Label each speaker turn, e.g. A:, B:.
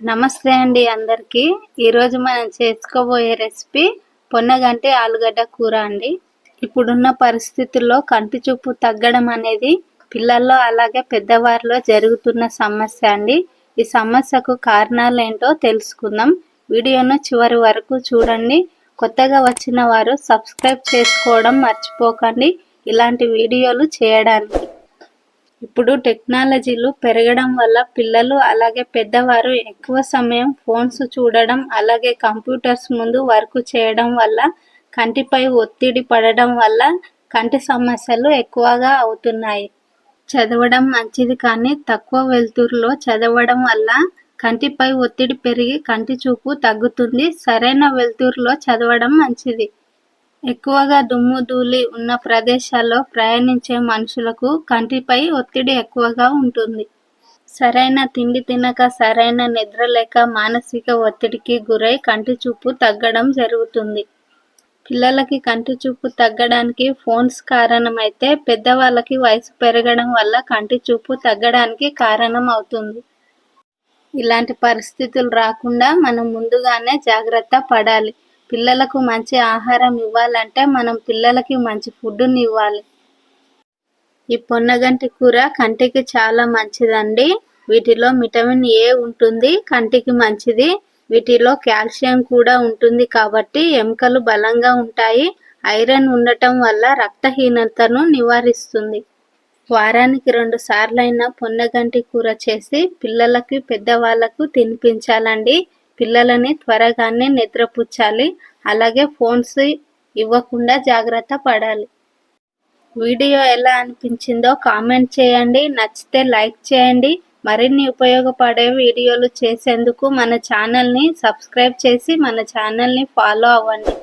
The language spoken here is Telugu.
A: నమస్తే అండి అందరికీ. ఈరోజు మనం చేసుకోబోయే రెసిపీ పొన్నగంటి ఆలుగడ్డ కూర అండి. ఇప్పుడున్న పరిస్థితుల్లో కంటి చూపు తగ్గడం అనేది పిల్లల్లో అలాగే పెద్దవారిలో జరుగుతున్న సమస్య అండి. ఈ సమస్యకు కారణాలు ఏంటో తెలుసుకుందాం. వీడియోను చివరి వరకు చూడండి. కొత్తగా వచ్చిన వారు సబ్స్క్రైబ్ చేసుకోవడం మర్చిపోకండి. ఇలాంటి వీడియోలు చేయడానికి ఇప్పుడు టెక్నాలజీలు పెరగడం వల్ల పిల్లలు అలాగే పెద్దవారు ఎక్కువ సమయం ఫోన్స్ చూడడం అలాగే కంప్యూటర్స్ ముందు వర్క్ చేయడం వల్ల కంటిపై ఒత్తిడి పడడం వల్ల కంటి సమస్యలు ఎక్కువగా అవుతున్నాయి. చదవడం మంచిది కానీ తక్కువ వెలుతురులో చదవడం వల్ల కంటిపై ఒత్తిడి పెరిగి కంటి చూపు తగ్గుతుంది. సరైన వెలుతురులో చదవడం మంచిది. ఎక్కువగా దుమ్ము ధూళి ఉన్న ప్రదేశాల్లో ప్రయాణించే మనుషులకు కంటిపై ఒత్తిడి ఎక్కువగా ఉంటుంది. సరైన తిండి తినక సరైన నిద్ర లేక మానసిక ఒత్తిడికి గురై కంటి చూపు తగ్గడం జరుగుతుంది. పిల్లలకి కంటి చూపు తగ్గడానికి ఫోన్స్ కారణమైతే పెద్దవాళ్ళకి వయసు పెరగడం వల్ల కంటి చూపు తగ్గడానికి కారణం అవుతుంది. ఇలాంటి పరిస్థితులు రాకుండా మనం ముందుగానే జాగ్రత్త పడాలి. పిల్లలకు మంచి ఆహారం ఇవ్వాలంటే మనం పిల్లలకి మంచి ఫుడ్ని ఇవ్వాలి. ఈ పొన్నగంటి కూర కంటికి చాలా మంచిదండి. వీటిలో విటమిన్ ఏ ఉంటుంది కంటికి మంచిది. వీటిలో కాల్షియం కూడా ఉంటుంది కాబట్టి ఎముకలు బలంగా ఉంటాయి. ఐరన్ ఉండటం వల్ల రక్తహీనతను నివారిస్తుంది. వారానికి రెండు సార్లైనా పొన్నగంటి కూర చేసి పిల్లలకి పెద్దవాళ్ళకు తినిపించాలండి. పిల్లలని త్వరగానే నిద్రపుచ్చాలి. అలాగే ఫోన్స్ ఇవ్వకుండా జాగ్రత్త పడాలి. వీడియో ఎలా అనిపించిందో కామెంట్ చేయండి. నచ్చితే లైక్ చేయండి. మరిన్ని ఉపయోగపడే వీడియోలు చేసేందుకు మన ఛానల్ని సబ్స్క్రైబ్ చేసి మన ఛానల్ని ఫాలో అవ్వండి.